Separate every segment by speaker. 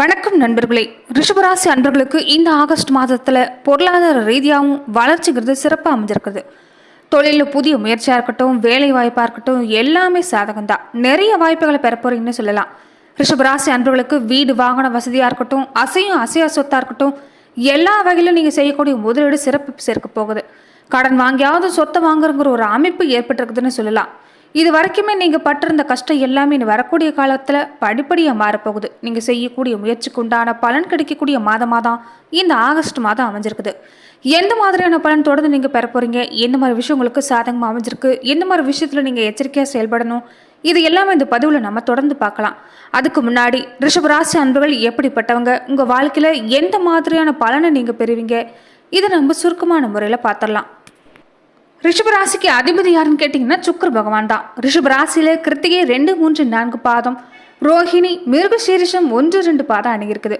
Speaker 1: வணக்கம் நண்பர்களே. ரிஷபராசி அன்பர்களுக்கு இந்த ஆகஸ்ட் மாதத்தில் பொருளாதார ரீதியாகவும் வளர்ச்சிங்கிறது சிறப்பாக அமைஞ்சிருக்குது. தொழிலில் புதிய முயற்சியாக இருக்கட்டும் வேலை வாய்ப்பாக இருக்கட்டும் எல்லாமே சாதகம்தான். நிறைய வாய்ப்புகளை பெற போகிறீங்கன்னு சொல்லலாம். ரிஷபராசி அன்பர்களுக்கு வீடு வாகன வசதியாக இருக்கட்டும் அசையும் அசையா சொத்தாக இருக்கட்டும் எல்லா வகையிலும் நீங்கள் செய்யக்கூடிய முதலீடு சிறப்பு சேர்க்க போகுது. கடன் வாங்கியாவது சொத்தை வாங்குறங்கிற ஒரு அமைப்பு ஏற்பட்டிருக்குதுன்னு சொல்லலாம். இது வரைக்குமே நீங்கள் பட்டிருந்த கஷ்டம் எல்லாமே இனி வரக்கூடிய காலத்தில் படிப்படியாக மாறப்போகுது. நீங்கள் செய்யக்கூடிய முயற்சிக்கு உண்டான பலன் கிடைக்கக்கூடிய மாதமாக தான் இந்த ஆகஸ்ட் மாதம் அமைஞ்சிருக்குது. எந்த மாதிரியான பலன் தொடர்ந்து நீங்கள் பெற போகிறீங்க எந்த மாதிரி விஷயம் உங்களுக்கு சாதகமாக அமைஞ்சிருக்கு? எந்த மாதிரி விஷயத்தில் நீங்கள் எச்சரிக்கையாக செயல்படணும்? இது எல்லாமே இந்த பதிவில் நம்ம தொடர்ந்து பார்க்கலாம். அதுக்கு முன்னாடி ரிஷபராசி அன்புகள் எப்படிப்பட்டவங்க? உங்கள் வாழ்க்கையில் எந்த மாதிரியான பலனை நீங்கள் பெறுவீங்க? இதை நம்ம சுருக்கமான முறையில் பார்த்துடலாம். ரிஷபராசிக்கு அதிபதி யாருன்னு கேட்டிங்கன்னா சுக்கர பகவான் தான். ரிஷபராசியில் கிருத்திகை ரெண்டு மூன்று நான்கு பாதம். ரோஹிணி மிருகசீரிஷம் ஒன்று ரெண்டு பாதம் அணுகிருக்குது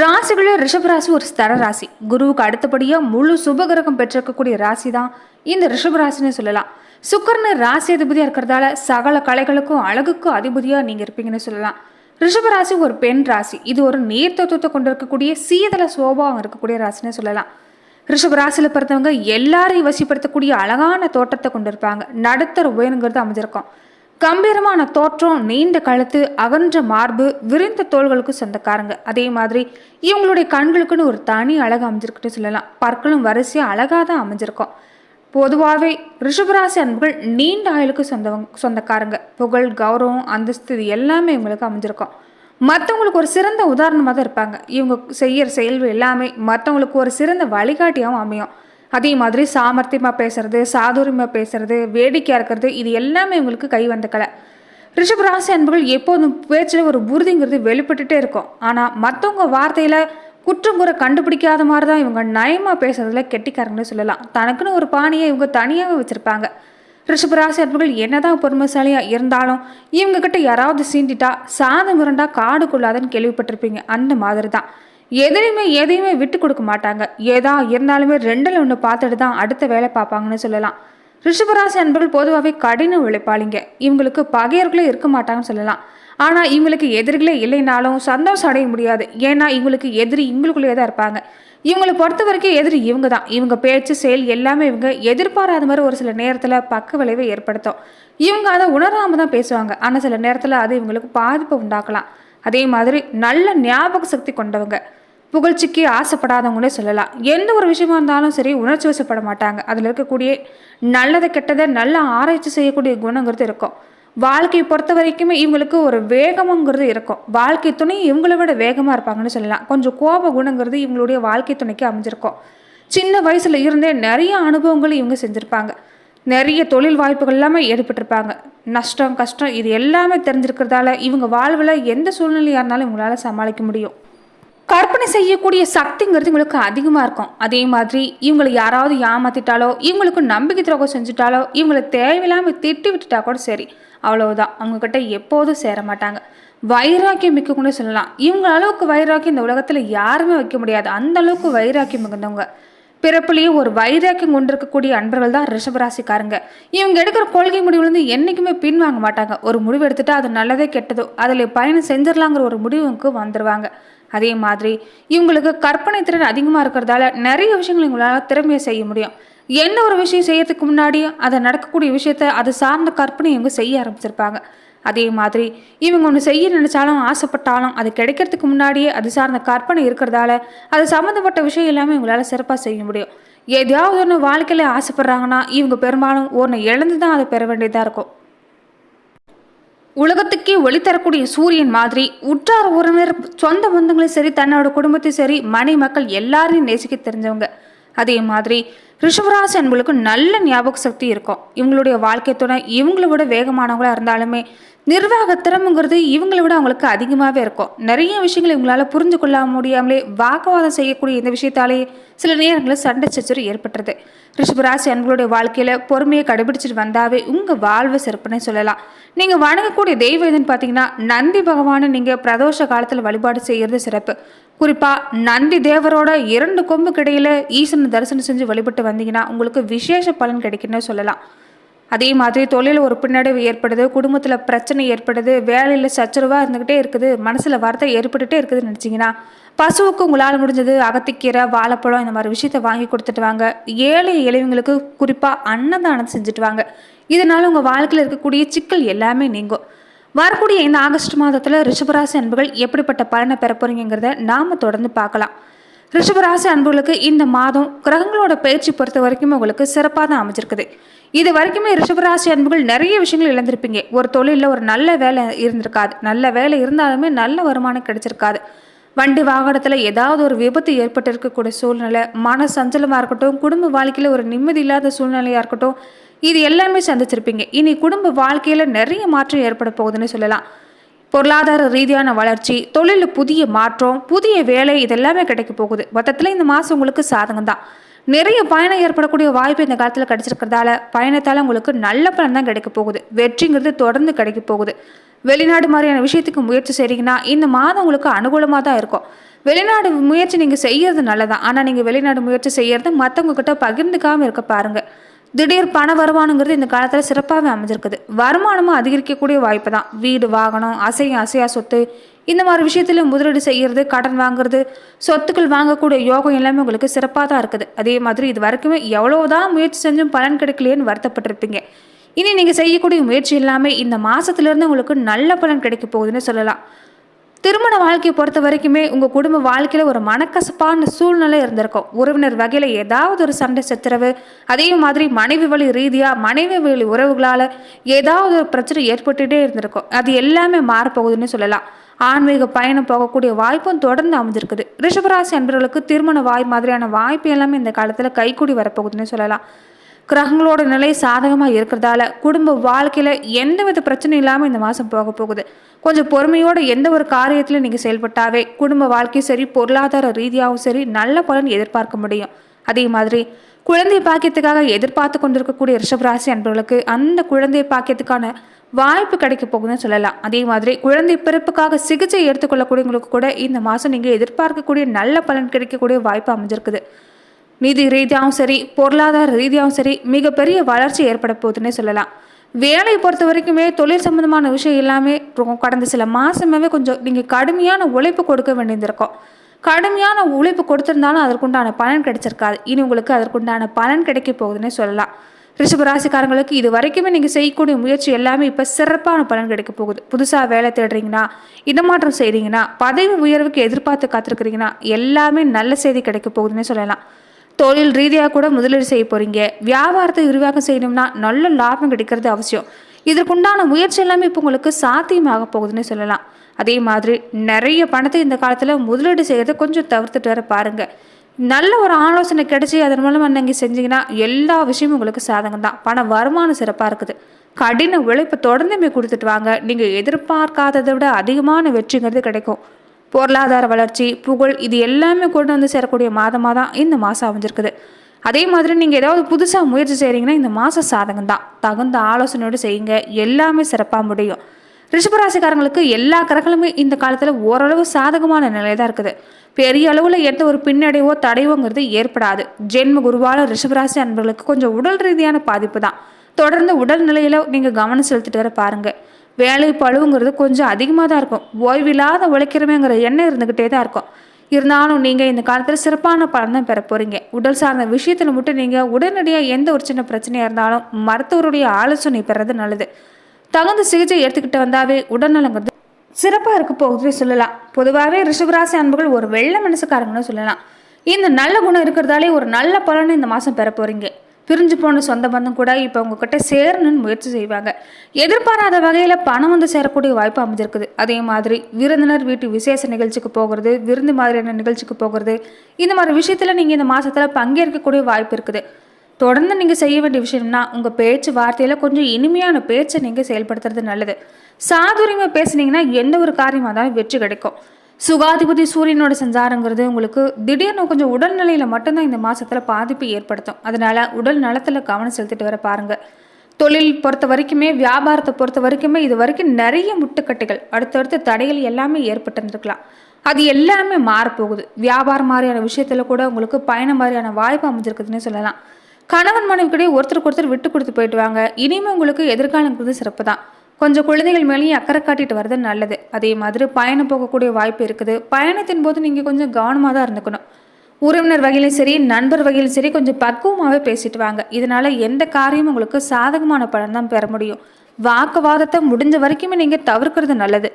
Speaker 1: ராசிகளில் ரிஷபராசி ஒரு ஸ்தர ராசி. குருவுக்கு அடுத்தபடியாக முழு சுபகிரகம் பெற்றிருக்கக்கூடிய ராசி தான் இந்த ரிஷபராசின்னு சொல்லலாம். சுக்கரனு ராசி அதிபதியாக இருக்கிறதால சகல கலைகளுக்கும் அழகுக்கும் அதிபதியாக நீங்கள் இருப்பீங்கன்னு சொல்லலாம். ரிஷபராசி ஒரு பெண் ராசி. இது ஒரு நீர் தத்துவத்தை கொண்டு இருக்கக்கூடிய சீதள சோபாவம் இருக்கக்கூடிய ராசின்னு சொல்லலாம். ரிஷப ராசியில் பிறந்தவங்க எல்லாரையும் வசிப்படுத்தக்கூடிய அழகான தோட்டத்தை கொண்டிருப்பாங்க. நடுத்தர உயரங்கிறது அமைஞ்சிருக்கும். கம்பீரமான தோற்றம் நீண்ட கழுத்து அகன்ற மார்பு விரிந்த தோள்களுக்கு சொந்தக்காரங்க. அதே மாதிரி இவங்களுடைய கண்களுக்குன்னு ஒரு தனி அழகு அமைஞ்சிருக்குன்னு சொல்லலாம். பற்களும் வரிசையாக அழகாக தான் அமைஞ்சிருக்கும். பொதுவாகவே ரிஷபராசி அன்புகள் நீண்ட ஆயுளுக்கு சொந்தவங்க சொந்தக்காரங்க. புகழ் கௌரவம் அந்தஸ்து இது எல்லாமே இவங்களுக்கு அமைஞ்சிருக்கும். மற்றவங்களுக்கு ஒரு சிறந்த உதாரணமாக தான் இருப்பாங்க. இவங்க செய்கிற செயல்கள் எல்லாமே மற்றவங்களுக்கு ஒரு சிறந்த வழிகாட்டியாகவும் அமையும். அதே மாதிரி சாமர்த்தியமாக பேசுறது சாதுரியமாக பேசுறது வேடிக்கையாக இருக்கிறது இது எல்லாமே இவங்களுக்கு கை வந்த கலை. ரிஷப ராசி அன்புகள் எப்போதும் பேச்சில் ஒரு உறுதிங்கிறது வெளிப்பட்டுட்டே இருக்கும். ஆனால் மற்றவங்க வார்த்தையில் குற்றம் கூற கண்டுபிடிக்காத மாதிரி தான் இவங்க நயமாக பேசுறதுல கெட்டிக்காரங்கன்னு சொல்லலாம். தனக்குன்னு ஒரு பாணியை இவங்க தனியாகவே வச்சுருப்பாங்க. ரிஷபராசி அன்பர்கள் என்னதான் பொறுமைசாலியாக இருந்தாலும் இவங்க கிட்ட யாராவது சீண்டிட்டா சாதம் முரண்டா காடு கொள்ளாதுன்னு கேள்விப்பட்டிருப்பீங்க. அந்த மாதிரி தான் எதையுமே எதையுமே விட்டு கொடுக்க மாட்டாங்க. ஏதா இருந்தாலுமே ரெண்டில் ஒன்று பார்த்துட்டு தான் அடுத்த வேலை பார்ப்பாங்கன்னு சொல்லலாம். ரிஷபராசி அன்பர்கள் பொதுவாகவே கடின உழைப்பாளிங்க. இவங்களுக்கு பகையர்களே இருக்க மாட்டாங்கன்னு சொல்லலாம். ஆனால் இவங்களுக்கு எதிரிகளே இல்லைனாலும் சந்தோஷம் அடைய முடியாது. ஏன்னா இவங்களுக்கு எதிரி இவங்களுக்குள்ளேயே தான் இருப்பாங்க. இவங்களை பொறுத்த வரைக்கும் எதிரி இவங்க தான் இவங்க பேச்சு செயல் எல்லாமே இவங்க எதிர்பாராத மாதிரி ஒரு சில நேரத்தில் பக்க விளைவை ஏற்படுத்தும். இவங்க அதை உணராமல் தான் பேசுவாங்க. ஆனால் சில நேரத்தில் அது இவங்களுக்கு பாதிப்பை உண்டாக்கலாம். அதே மாதிரி நல்ல ஞாபக சக்தி கொண்டவங்க. புகழ்ச்சிக்கு ஆசைப்படாதவங்களே சொல்லலாம். எந்த ஒரு விஷயமா இருந்தாலும் சரி உணர்ச்சி வசப்பட மாட்டாங்க. அதில் இருக்கக்கூடிய நல்லதை கெட்டதை நல்லா ஆராய்ச்சி செய்யக்கூடிய குணங்கிறது இருக்கும். வாழ்க்கையை பொறுத்த வரைக்குமே இவங்களுக்கு ஒரு வேகமுங்கிறது இருக்கும். வாழ்க்கை துணை இவங்கள விட வேகமாக இருப்பாங்கன்னு சொல்லலாம். கொஞ்சம் கோப குணங்கிறது இவங்களுடைய வாழ்க்கை துணைக்கு அமைஞ்சிருக்கும். சின்ன வயசில் இருந்தே நிறைய அனுபவங்கள் இவங்க செஞ்சுருப்பாங்க. நிறைய தொழில் வாய்ப்புகள் எல்லாமே ஏற்பட்டிருப்பாங்க. நஷ்டம் கஷ்டம் இது எல்லாமே தெரிஞ்சிருக்கிறதால இவங்க வாழ்வில் எந்த சூழ்நிலையாக இருந்தாலும் இவங்களால சமாளிக்க முடியும். கற்பனை செய்யக்கூடிய சக்திங்கிறது இவங்களுக்கு அதிகமாக இருக்கும். அதே மாதிரி இவங்களை யாராவது ஏமாத்திட்டாலோ இவங்களுக்கு நம்பிக்கை துரோகம் செஞ்சுட்டாலோ இவங்களை தேவையில்லாமல் திட்டி விட்டுட்டா கூட சரி. அவ்வளவுதான். அவங்கக்கிட்ட எப்போதும் சேர மாட்டாங்க. வைராக்கியம் மிக்க கூட சொல்லலாம். இவங்க அளவுக்கு வைராக்கியம் இந்த உலகத்தில் யாருமே வைக்க முடியாது. அந்த அளவுக்கு வைராக்கியம் மிகுந்தவங்க. பிறப்புலேயே ஒரு வைராக்கியம் கொண்டிருக்கக்கூடிய அன்பர்கள் தான் ரிஷபராசிக்காரங்க. இவங்க எடுக்கிற கொள்கை முடிவுலேருந்து என்றைக்குமே பின்வாங்க மாட்டாங்க. ஒரு முடிவு எடுத்துட்டா அது நல்லதே கெட்டதோ அதில் பயணம் செஞ்சிடலாங்கிற ஒரு முடிவுக்கு வந்துடுவாங்க அதே மாதிரி இவங்களுக்கு கற்பனை திறன் அதிகமாக இருக்கிறதால நிறைய விஷயங்கள் இவங்களால திறமையை செய்ய முடியும். என்ன ஒரு விஷயம் செய்யறதுக்கு முன்னாடியும் அதை நடக்கக்கூடிய விஷயத்த அது சார்ந்த கற்பனை இவங்க செய்ய ஆரம்பிச்சிருப்பாங்க. அதே மாதிரி இவங்க ஒன்று செய்ய நினச்சாலும் ஆசைப்பட்டாலும் அது கிடைக்கிறதுக்கு முன்னாடியே அது சார்ந்த கற்பனை இருக்கிறதால அது சம்மந்தப்பட்ட விஷயம் எல்லாமே இவங்களால் சிறப்பாக செய்ய முடியும். எதையாவது ஒன்று வாழ்க்கையில் ஆசைப்படுறாங்கன்னா இவங்க பெரும்பாலும் ஒன்று இழந்து தான் அதை பெற வேண்டியதாக இருக்கும். உலகத்துக்கே ஒளி தரக்கூடிய சூரியன் மாதிரி உற்றார் உறவினர் சொந்த பந்தங்களும் சரி தன்னோட குடும்பத்தையும் சரி மனை மக்கள் எல்லாரையும் நேசிக்க தெரிஞ்சவங்க. அதே மாதிரி ரிஷபராசி அன்புகளுக்கு நல்ல ஞாபக சக்தி இருக்கும். இவங்களுடைய வாழ்க்கை துணை இவங்களை விட வேகமானவங்களாக இருந்தாலுமே நிர்வாக திறமைங்கிறது இவங்களை விட அவங்களுக்கு அதிகமாகவே இருக்கும். நிறைய விஷயங்களை இவங்களால புரிஞ்சு கொள்ள முடியாமலே வாக்குவாதம் செய்யக்கூடிய இந்த விஷயத்தாலே சில நேரங்களில் சண்டை சச்சரவு ஏற்பட்டுறது ரிஷபராசி அன்புகளுடைய வாழ்க்கையில் பொறுமையை கடைபிடிச்சிட்டு வந்தாவே உங்கள் வாழ்வு சிறப்புன்னு சொல்லலாம். நீங்கள் வணங்கக்கூடிய தெய்வம் எதுன்னு பார்த்தீங்கன்னா நந்தி பகவானை நீங்கள் பிரதோஷ காலத்தில் வழிபாடு செய்கிறது சிறப்பு. குறிப்பாக நந்தி தேவரோட இரண்டு கொம்புக்கு இடையில ஈசனை தரிசனம் செஞ்சு வழிபட்டு வந்தீங்கன்னா உங்களுக்கு விசேஷ பலன் கிடைக்குன்னு சொல்லலாம். அதே மாதிரி தொழில் ஒரு பின்னடைவு ஏற்படுது குடும்பத்தில் பிரச்சனை ஏற்படுது வேலையில் சச்சரவாக இருந்துக்கிட்டே இருக்குது மனசில் வார்த்தை ஏற்பட்டுட்டே இருக்குதுன்னு நினச்சிங்கன்னா பசுவுக்கு உங்களால் முடிஞ்சது அகத்திக்கீரை வாழைப்பழம் இந்த மாதிரி விஷயத்த வாங்கி கொடுத்துட்டு வாங்க. ஏழை எளியவங்களுக்கு குறிப்பாக அன்னதானம் செஞ்சுட்டு வாங்க. இதனால் உங்கள் வாழ்க்கையில் இருக்கக்கூடிய சிக்கல் எல்லாமே நீங்கும். வரக்கூடிய இந்த ஆகஸ்ட் மாதத்தில் ரிஷபராசி அன்புகள் எப்படிப்பட்ட பலனை பெற போகிறீங்கிறத நாம் தொடர்ந்து பார்க்கலாம். ரிஷபராசி அன்புகளுக்கு இந்த மாதம் கிரகங்களோட பயிற்சி பொறுத்த வரைக்கும் உங்களுக்கு சிறப்பாக தான் அமைஞ்சிருக்குது. இது வரைக்குமே ரிஷபராசி அன்புகள் நிறைய விஷயங்கள் இழந்திருப்பீங்க. ஒரு தொழிலில் ஒரு நல்ல வேலை இருந்திருக்காது. நல்ல வேலை இருந்தாலுமே நல்ல வருமானம் கிடைச்சிருக்காது. வண்டி வாகனத்தில் ஏதாவது ஒரு விபத்து ஏற்பட்டு இருக்கக்கூடிய சூழ்நிலை மன சஞ்சலமாக இருக்கட்டும் குடும்ப வாழ்க்கையில் ஒரு நிம்மதி இல்லாத சூழ்நிலையாக இருக்கட்டும் இது எல்லாமே சந்திச்சிருப்பீங்க. இனி குடும்ப வாழ்க்கையில் நிறைய மாற்றம் ஏற்பட போகுதுன்னு சொல்லலாம். பொருளாதார ரீதியான வளர்ச்சி தொழிலில் புதிய மாற்றம் புதிய வேலை இதெல்லாமே கிடைக்க போகுது. மொத்தத்தில் இந்த மாதம் உங்களுக்கு சாதகம் தான் நிறைய பயணம் ஏற்படக்கூடிய வாய்ப்பு இந்த காலத்தில் கிடைச்சிருக்கிறதால பயணத்தால் உங்களுக்கு நல்ல பலன் தான் கிடைக்க போகுது. வெற்றிங்கிறது தொடர்ந்து கிடைக்க போகுது. வெளிநாடு மாதிரியான விஷயத்துக்கு முயற்சி செய்கிறீங்கன்னா இந்த மாதம் உங்களுக்கு அனுகூலமாக தான் இருக்கும். வெளிநாடு முயற்சி நீங்கள் செய்யறது நல்லதான். ஆனால் நீங்கள் வெளிநாடு முயற்சி செய்யறது மற்றவங்க கிட்ட பகிர்ந்துக்காமல் இருக்க பாருங்கள் திடீர் பண வருமானங்கிறது இந்த காலத்தில் சிறப்பாகவே அமைஞ்சிருக்குது. வருமானமும் அதிகரிக்கக்கூடிய வாய்ப்பு தான் வீடு வாகனம் அசையும் அசையா சொத்து இந்த மாதிரி விஷயத்துல முதலீடு செய்கிறது கடன் வாங்குறது சொத்துக்கள் வாங்கக்கூடிய யோகம் எல்லாமே உங்களுக்கு சிறப்பாக தான் இருக்குது. அதே மாதிரி இது வரைக்குமே எவ்வளோதான் முயற்சி செஞ்சும் பலன் கிடைக்கலையேன்னு வருத்தப்பட்டிருப்பீங்க. இனி நீங்கள் செய்யக்கூடிய முயற்சி எல்லாமே இந்த மாதத்துலேருந்து உங்களுக்கு நல்ல பலன் கிடைக்க போகுதுன்னு சொல்லலாம். திருமண வாழ்க்கையை பொறுத்த வரைக்குமே உங்கள் குடும்ப வாழ்க்கையில் ஒரு மனக்கசப்பான சூழ்நிலை இருந்திருக்கும். உறவினர் வகையில் ஏதாவது ஒரு சண்டை சச்சரவு அதே மாதிரி மனைவி வழி ரீதியாக மனைவி வழி உறவுகளால் ஏதாவது ஒரு பிரச்சனை ஏற்பட்டுகிட்டே இருந்திருக்கும். அது எல்லாமே மாறப்போகுதுன்னு சொல்லலாம். ஆன்மீக பயணம் போகக்கூடிய வாய்ப்பும் தொடர்ந்து அமைஞ்சிருக்குது. ரிஷபராசி அன்பர்களுக்கு திருமண வாய் மாதிரியான வாய்ப்பு எல்லாமே இந்த காலத்தில் கைக்கூடி வரப்போகுதுன்னு சொல்லலாம். கிரகங்களோட நிலை சாதகமாக இருக்கிறதால குடும்ப வாழ்க்கையில் எந்தவித பிரச்சனையும் இல்லாமல் இந்த மாதம் போக போகுது. கொஞ்சம் பொறுமையோடு எந்த ஒரு காரியத்தில் நீங்கள் செயல்பட்டாவே குடும்ப வாழ்க்கையும் சரி பொருளாதார ரீதியாகவும் சரி நல்ல பலன் எதிர்பார்க்க முடியும். அதே மாதிரி குழந்தை பாக்கியத்துக்காக எதிர்பார்த்து கொண்டிருக்கக்கூடிய ரிஷபராசி அன்பர்களுக்கு அந்த குழந்தை பாக்கியத்துக்கான வாய்ப்பு கிடைக்க போகுதுன்னு சொல்லலாம். அதே மாதிரி குழந்தை பிறப்புக்காக சிகிச்சை எடுத்துக்கொள்ளக்கூடியவங்களுக்கு கூட இந்த மாதம் நீங்கள் எதிர்பார்க்கக்கூடிய நல்ல பலன் கிடைக்கக்கூடிய வாய்ப்பு அமைஞ்சிருக்குது. நிதி ரீதியாகவும் சரி பொருளாதார ரீதியாகவும் சரி மிகப்பெரிய வளர்ச்சி ஏற்பட போகுதுன்னே சொல்லலாம். வேலையை பொறுத்த வரைக்குமே தொழில் சம்மந்தமான விஷயம் எல்லாமே கடந்த சில மாதமாகவே கொஞ்சம் நீங்கள் கடுமையான உழைப்பு கொடுக்க வேண்டியிருந்திருக்கும். கடுமையான உழைப்பு கொடுத்துருந்தாலும் அதற்குண்டான பலன் கிடைச்சிருக்காது. இனி உங்களுக்கு அதற்குண்டான பலன் கிடைக்க போகுதுன்னே சொல்லலாம். ரிஷபராசிக்காரங்களுக்கு இது வரைக்குமே நீங்கள் செய்யக்கூடிய முயற்சி எல்லாமே இப்போ சிறப்பான பலன் கிடைக்க போகுது. புதுசாக வேலை தேடுறீங்கன்னா இடமாற்றம் செய்கிறீங்கன்னா பதவி உயர்வுக்கு எதிர்பார்த்து காத்திருக்கிறீங்கன்னா எல்லாமே நல்ல செய்தி கிடைக்க போகுதுன்னே சொல்லலாம். தொழில் ரீதியாக கூட முதலீடு செய்ய போகிறீங்க வியாபாரத்தை விரிவாக்கம் செய்யணும்னா நல்ல லாபம் கிடைக்கிறது அவசியம். இதற்குண்டான முயற்சி எல்லாமே இப்போ உங்களுக்கு சாத்தியமாக போகுதுன்னு சொல்லலாம். அதே மாதிரி நிறைய பணத்தை இந்த காலத்தில் முதலீடு செய்கிறத கொஞ்சம் தவிர்த்துட்டு வர பாருங்கள் நல்ல ஒரு ஆலோசனை கிடைச்சி அதன் மூலமாக நீங்கள் செஞ்சீங்கன்னா எல்லா விஷயமும் உங்களுக்கு சாதகம் தான். பண வருமானம் சிறப்பாக இருக்குது. கடின உழைப்பு தொடர்ந்துமே கொடுத்துட்டு வாங்க. நீங்கள் எதிர்பார்க்காததை விட அதிகமான வெற்றிங்கிறது கிடைக்கும். பொருளாதார வளர்ச்சி புகழ் இது எல்லாமே கொண்டு வந்து சேரக்கூடிய மாதமாக தான் இந்த மாதம் அமைஞ்சிருக்குது. அதே மாதிரி நீங்கள் ஏதாவது புதுசாக முயற்சி செய்கிறீங்கன்னா இந்த மாதம் சாதகம் தான் தகுந்த ஆலோசனையோடு செய்யுங்க. எல்லாமே சிறப்பாக முடியும். ரிஷபராசிக்காரங்களுக்கு எல்லா கிரகங்களுமே இந்த காலத்தில் ஓரளவு சாதகமான நிலை தான் இருக்குது. பெரிய அளவில் எந்த ஒரு பின்னடைவோ தடைவோங்கிறது ஏற்படாது. ஜென்ம குருவால ரிஷபராசி அன்பர்களுக்கு கொஞ்சம் உடல் ரீதியான பாதிப்பு தான். தொடர்ந்து உடல் நிலையில் நீங்கள் கவனம் செலுத்திட்டு வர பாருங்கள் வேலை பழுவுங்கிறது கொஞ்சம் அதிகமாக தான் இருக்கும். ஓய்வில்லாத உழைக்கிறமேங்கிற எண்ணம் இருந்துக்கிட்டே தான் இருக்கும். இருந்தாலும் நீங்கள் இந்த காலத்தில் சிறப்பான பலனை பெற போகிறீங்க உடல் சார்ந்த விஷயத்தில் மட்டும் நீங்கள் உடனடியாக எந்த ஒரு சின்ன பிரச்சனையாக இருந்தாலும் மருத்துவருடைய ஆலோசனை பெறது நல்லது. தகுந்த சிகிச்சை எடுத்துக்கிட்டு வந்தாவே உடல்நலங்கிறது சிறப்பாக இருக்க போகுதுன்னு சொல்லலாம். பொதுவாகவே ரிஷபராசி அன்புகள் ஒரு வெள்ள மனசுக்காரங்கன்னு சொல்லலாம். இந்த நல்ல குணம் இருக்கிறதாலே ஒரு நல்ல பலனை இந்த மாதம் பெற போகிறீங்க பிரிஞ்சு போன சொந்த பந்தம் கூட இப்போ உங்ககிட்ட சேரணும்னு முயற்சி செய்வாங்க. எதிர்பாராத வகையில் பணம் வந்து சேரக்கூடிய வாய்ப்பு அமைஞ்சிருக்குது. அதே மாதிரி விருந்தினர் வீட்டு விசேஷ நிகழ்ச்சிக்கு போகிறது விருந்து மாதிரியான நிகழ்ச்சிக்கு போகிறது இந்த மாதிரி விஷயத்தில் நீங்கள் இந்த மாதத்தில் பங்கேற்கக்கூடிய வாய்ப்பு இருக்குது. தொடர்ந்து நீங்கள் செய்ய வேண்டிய விஷயம்னா உங்கள் பேச்சு வார்த்தையில் கொஞ்சம் இனிமையான பேச்சை நீங்கள் செயல்படுத்துறது நல்லது. சாதுரியமாக பேசுனீங்கன்னா எந்த ஒரு காரியமாக தான் வெற்றி கிடைக்கும். சுகாதிபதி சூரியனோட சஞ்சாரங்கிறது உங்களுக்கு திடீர்னு கொஞ்சம் உடல்நிலையில் மட்டும்தான் இந்த மாதத்தில் பாதிப்பு ஏற்படுத்தும். அதனால உடல் நலத்தில் கவனம் செலுத்திட்டு வர பாருங்கள் தொழில் பொறுத்த வரைக்குமே வியாபாரத்தை பொறுத்த வரைக்குமே இது வரைக்கும் நிறைய முட்டுக்கட்டைகள் அடுத்தடுத்த தடைகள் எல்லாமே ஏற்பட்டிருந்துருக்கலாம். அது எல்லாமே மாறப்போகுது. வியாபாரம் மாதிரியான விஷயத்தில் கூட உங்களுக்கு பயணம் மாதிரியான வாய்ப்பு அமைஞ்சிருக்குதுன்னு சொல்லலாம். கணவன் மனைவிக்கிடையே ஒருத்தருக்கு ஒருத்தர் விட்டு கொடுத்து போயிட்டு வாங்க. இனிமே உங்களுக்கு எதிர்காலங்கிறது சிறப்பு தான் கொஞ்சம் குழந்தைகள் மேலேயும் அக்கறை காட்டிட்டு வர்றது நல்லது. அதே மாதிரி பயணம் போகக்கூடிய வாய்ப்பு இருக்குது. பயணத்தின் போது நீங்கள் கொஞ்சம் கவனமாக தான் இருந்துக்கணும். உறவினர் வகையிலும் சரி நண்பர் வகையிலும் சரி கொஞ்சம் பக்குவமாகவே பேசிட்டு வாங்க. இதனால் எந்த காரியமும் உங்களுக்கு சாதகமான பலன் தான் பெற முடியும். வாக்குவாதத்தை முடிஞ்ச வரைக்குமே நீங்கள் தவிர்க்கிறது நல்லது.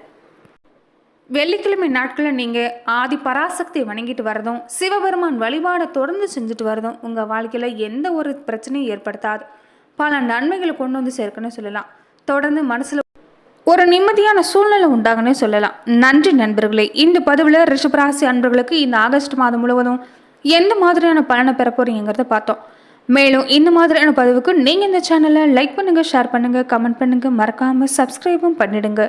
Speaker 1: வெள்ளிக்கிழமை நாட்களில் நீங்கள் ஆதி பராசக்தி வணங்கிட்டு வரதும் சிவபெருமான் வழிபாடை தொடர்ந்து செஞ்சுட்டு வரதும் உங்கள் வாழ்க்கையில் எந்த ஒரு பிரச்சனையும் ஏற்படுத்தாது. பல நன்மைகளை கொண்டு வந்து சேர்க்கணும்னு சொல்லலாம். தொடர்ந்து மனசில் ஒரு நிம்மதியான சூழ்நிலை உண்டாகனே சொல்லலாம். நன்றி நண்பர்களே. இந்த பதிவில் ரிஷபராசி அன்பர்களுக்கு இந்த ஆகஸ்ட் மாதம் முழுவதும் எந்த மாதிரியான பலனை பெற போறீங்கிறத பார்த்தோம். மேலும் இந்த மாதிரியான பதிவுக்கு நீங்கள் இந்த சேனலை லைக் பண்ணுங்கள் ஷேர் பண்ணுங்கள் கமெண்ட் பண்ணுங்கள் மறக்காமல் சப்ஸ்கிரைபும் பண்ணிடுங்க.